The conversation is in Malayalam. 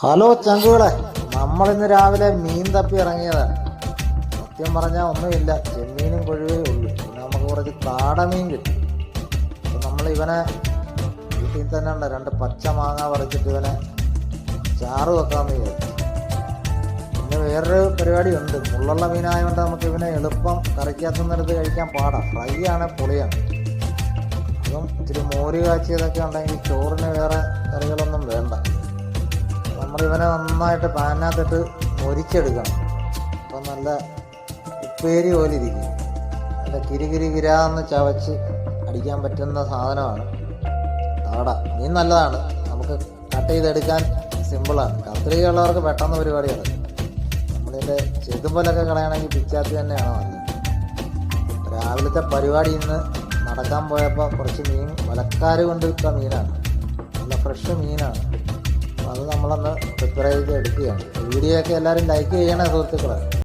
ഹലോ ചങ്കുകളെ നമ്മൾ ഇന്ന് രാവിലെ മീൻ തപ്പി ഇറങ്ങിയതാണ് സത്യം പറഞ്ഞാൽ ഒന്നുമില്ല ചെമ്മീനും കൊഴുവേ ഉള്ളൂ. പിന്നെ നമുക്ക് കുറച്ച് താടമീൻ കിട്ടി. അപ്പം നമ്മൾ ഇവനെ വീട്ടിൽ തന്നെ ഉണ്ട്. രണ്ട് പച്ച മാങ്ങ പറിച്ചിട്ട് ഇവനെ ചാറ് വെക്കാമെന്ന് വിചാരിച്ചു പിന്നെ വേറൊരു പരിപാടി ഉണ്ട് മുള്ളുള്ള മീനായതുകൊണ്ട് നമുക്ക് ഇവനെ എളുപ്പം കറിക്കകത്തുനിന്നെടുത്ത് കഴിക്കാൻ പാടാം. ഫ്രൈ ആണ് പൊളിയാണ്. അതും ഇച്ചിരി മോര് കാച്ചിയതൊക്കെ ഉണ്ടെങ്കിൽ ചോറിന് വേറെ ഇവനെ നന്നായിട്ട് പാനിനകത്തിട്ട് മൊരിച്ചെടുക്കണം. അപ്പം നല്ല ഉപ്പേരി പോലെ ഇരിക്കും. നല്ല കിരി കിരി കിരാന്ന് ചവച്ച് അടിക്കാൻ പറ്റുന്ന സാധനമാണ്. താട മീൻ നല്ലതാണ്. നമുക്ക് കട്ട് ചെയ്തെടുക്കാൻ സിമ്പിളാണ്. കത്രികയുള്ളവർക്ക് പെട്ടെന്ന് പരിപാടിയാണ്. നമ്മളിതിന്റെ ചെതുമ്പലൊക്കെ കളയണമെങ്കിൽ പിച്ചാത്തി തന്നെയാണ് വന്നത് രാവിലത്തെ പരിപാടി ഇന്ന് നടക്കാൻ പോയപ്പോൾ കുറച്ച് മീൻ വലക്കാർ കൊണ്ട് വിട്ട മീനാണ്. നല്ല ഫ്രഷ് മീനാണ്. അത് നമ്മളൊന്ന് പ്രിപ്പയർ ചെയ്ത് എടുക്കുകയാണ്. വീഡിയോ ഒക്കെ എല്ലാവരും ലൈക്ക് ചെയ്യണേ സുഹൃത്തുക്കളെ.